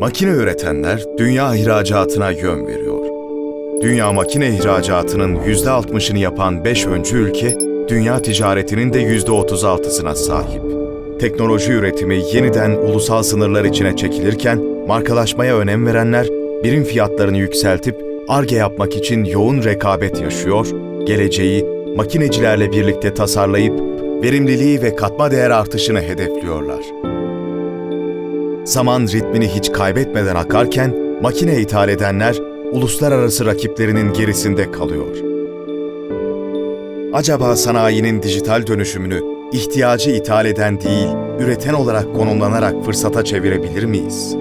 Makine üretenler dünya ihracatına yön veriyor. Dünya makine ihracatının %60'ını yapan 5 öncü ülke, dünya ticaretinin de %36'sına sahip. Teknoloji üretimi yeniden ulusal sınırlar içine çekilirken, markalaşmaya önem verenler, birim fiyatlarını yükseltip ARGE yapmak için yoğun rekabet yaşıyor, geleceği makinecilerle birlikte tasarlayıp verimliliği ve katma değer artışını hedefliyorlar. Zaman ritmini hiç kaybetmeden akarken makine ithal edenler uluslararası rakiplerinin gerisinde kalıyor. Acaba sanayinin dijital dönüşümünü ihtiyacı ithal eden değil, üreten olarak konumlanarak fırsata çevirebilir miyiz?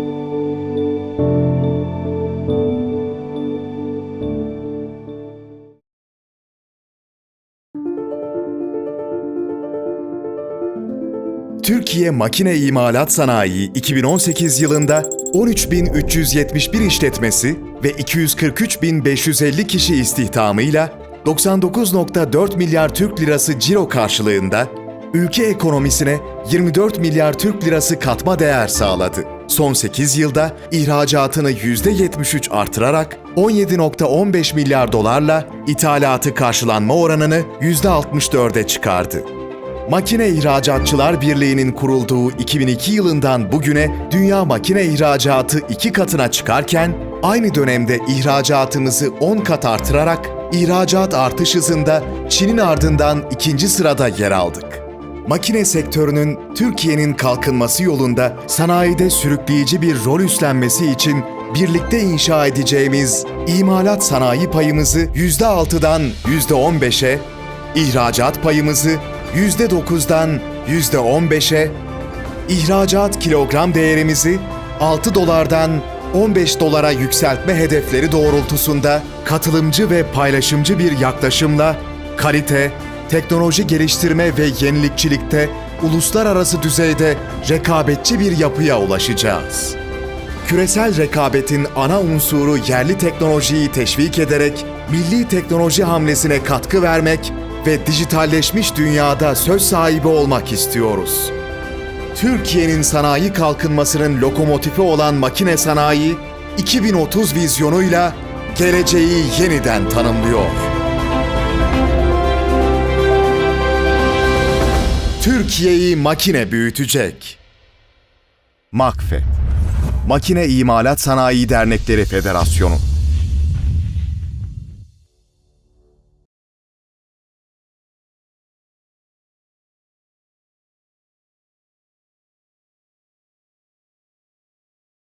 Türkiye Makine İmalat Sanayi 2018 yılında 13.371 işletmesi ve 243.550 kişi istihdamıyla 99.4 milyar Türk lirası ciro karşılığında ülke ekonomisine 24 milyar Türk lirası katma değer sağladı. Son 8 yılda ihracatını %73 artırarak 17.15 milyar dolarla ithalatı karşılanma oranını %64'e çıkardı. Makine İhracatçılar Birliği'nin kurulduğu 2002 yılından bugüne dünya makine ihracatı iki katına çıkarken, aynı dönemde ihracatımızı 10 kat artırarak ihracat artış hızında Çin'in ardından ikinci sırada yer aldık. Makine sektörünün Türkiye'nin kalkınması yolunda sanayide sürükleyici bir rol üstlenmesi için birlikte inşa edeceğimiz imalat sanayi payımızı %6'dan %15'e, ihracat payımızı %9'dan %15'e, ihracat kilogram değerimizi 6 dolardan 15 dolara yükseltme hedefleri doğrultusunda katılımcı ve paylaşımcı bir yaklaşımla kalite, teknoloji geliştirme ve yenilikçilikte uluslararası düzeyde rekabetçi bir yapıya ulaşacağız. Küresel rekabetin ana unsuru yerli teknolojiyi teşvik ederek milli teknoloji hamlesine katkı vermek ve dijitalleşmiş dünyada söz sahibi olmak istiyoruz. Türkiye'nin sanayi kalkınmasının lokomotifi olan makine sanayi, 2030 vizyonuyla geleceği yeniden tanımlıyor. Türkiye'yi makine büyütecek. MAKFE Makine İmalat Sanayi Dernekleri Federasyonu